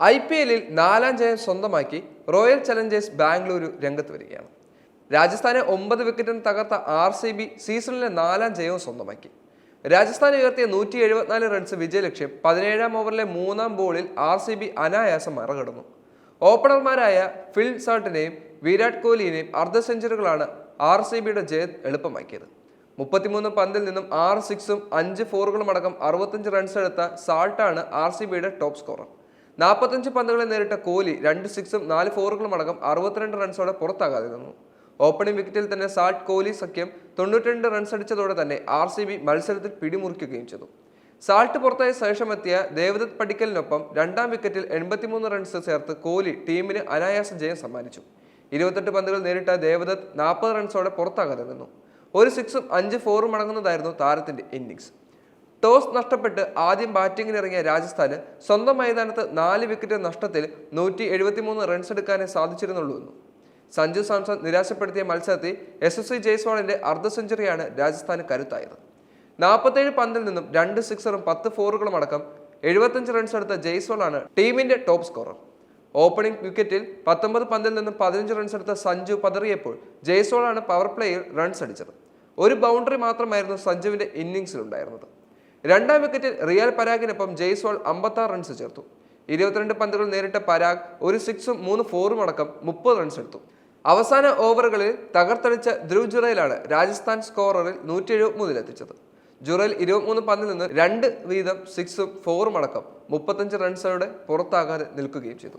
I P എല്ലിൽ നാലാം ജയം സ്വന്തമാക്കി റോയൽ ചലഞ്ചേഴ്സ് ബാംഗ്ലൂരു രംഗത്ത് വരികയാണ്. രാജസ്ഥാനെ ഒമ്പത് വിക്കറ്റിന് തകർത്ത ആർ സി ബി സീസണിലെ നാലാം ജയവും സ്വന്തമാക്കി. രാജസ്ഥാൻ ഉയർത്തിയ നൂറ്റി എഴുപത്തിനാല് റൺസ് വിജയലക്ഷ്യം പതിനേഴാം ഓവറിലെ മൂന്നാം ബോളിൽ ആർ സി ബി അനായാസം മറികടന്നു. ഓപ്പണർമാരായ ഫിൽ സാട്ടിനെയും വിരാട് കോഹ്ലിയെയും അർദ്ധ സെഞ്ചുറികളാണ് ആർ സി ബിയുടെ ജയം എളുപ്പമാക്കിയത്. മുപ്പത്തിമൂന്ന് പന്തിൽ നിന്നും ആറ് സിക്സും അഞ്ച് ഫോറുകളും അടക്കം അറുപത്തഞ്ച് റൺസ് എടുത്ത സാൾട്ടാണ് ആർ സി ബിയുടെ ടോപ്പ് സ്കോറർ നാൽപ്പത്തഞ്ച് പന്തുകളെ നേരിട്ട കോഹ്ലി രണ്ട് സിക്സും നാല് ഫോറുകളും അടക്കം അറുപത്തിരണ്ട് റൺസോടെ പുറത്താകാതെ നിന്നു ഓപ്പണിംഗ് വിക്കറ്റിൽ തന്നെ സാൾട്ട് കോഹ്ലി സഖ്യം തൊണ്ണൂറ്റിരണ്ട് റൺസ് അടിച്ചതോടെ തന്നെ ആർ സി ബി മത്സരത്തിൽ പിടിമുറിക്കുകയും ചെയ്തു. സാൾട്ട് പുറത്തായ ശേഷമെത്തിയ ദേവദത്ത് പടിക്കലിനൊപ്പം രണ്ടാം വിക്കറ്റിൽ എൺപത്തിമൂന്ന് റൺസ് ചേർത്ത് കോഹ്ലി ടീമിന് അനായാസ ജയം സമ്മാനിച്ചു. ഇരുപത്തെട്ട് പന്തുകൾ നേരിട്ട ദേവദത്ത് നാൽപ്പത് റൺസോടെ പുറത്താകാതെ നിന്നു ഒരു സിക്സും അഞ്ച് ഫോറും അടങ്ങുന്നതായിരുന്നു താരത്തിന്റെ ഇന്നിംഗ്സ് ടോസ് നഷ്ടപ്പെട്ട് ആദ്യം ബാറ്റിംഗിന് ഇറങ്ങിയ രാജസ്ഥാന് സ്വന്തം മൈതാനത്ത് നാല് വിക്കറ്റ് നഷ്ടത്തിൽ നൂറ്റി എഴുപത്തിമൂന്ന് റൺസ് എടുക്കാനേ സാധിച്ചിരുന്നുള്ളൂ സഞ്ജു സാംസൺ നിരാശപ്പെടുത്തിയ മത്സരത്തിൽ എസ് എസ് സി ജയ്സ്വാളിന്റെ അർദ്ധ സെഞ്ചുറിയാണ് രാജസ്ഥാന് കരുത്തായത്. നാൽപ്പത്തേഴ് പന്തിൽ നിന്നും രണ്ട് സിക്സറും പത്ത് ഫോറുകളും അടക്കം എഴുപത്തഞ്ച് റൺസ് എടുത്ത ജയ്സ്വാളാണ് ടീമിന്റെ ടോപ്പ് സ്കോറർ ഓപ്പണിംഗ് വിക്കറ്റിൽ പത്തൊമ്പത് പന്തിൽ നിന്നും പതിനഞ്ച് റൺസ് എടുത്ത സഞ്ജു പതറിയപ്പോൾ ജയ്സ്വാളാണ് പവർ പ്ലേയിൽ റൺസ് അടിച്ചത്. ഒരു ബൗണ്ടറി മാത്രമായിരുന്നു സഞ്ജുവിന്റെ ഇന്നിംഗ്സിലുണ്ടായിരുന്നത് രണ്ടാം വിക്കറ്റിൽ റിയൽ പരാഗിനൊപ്പം ജയ്സോൾ അമ്പത്താറ് റൺസ് ചേർത്തു. ഇരുപത്തിരണ്ട് പന്തുകൾ നേരിട്ട പരാഗ് ഒരു സിക്സും മൂന്ന് ഫോറും അടക്കം മുപ്പത് റൺസ് എടുത്തു. അവസാന ഓവറുകളിൽ തകർത്തടിച്ച ധ്രുവ് ജുറയിലാണ് രാജസ്ഥാൻ സ്കോററിൽ നൂറ്റി എഴുപത്തിമൂന്നിലെത്തിച്ചത് ജുറയിൽ ഇരുപത്തിമൂന്ന് പന്തിൽ നിന്ന് രണ്ട് വീതം സിക്സും ഫോറും അടക്കം മുപ്പത്തഞ്ച് റൺസോടെ പുറത്താകാതെ നിൽക്കുകയും ചെയ്തു.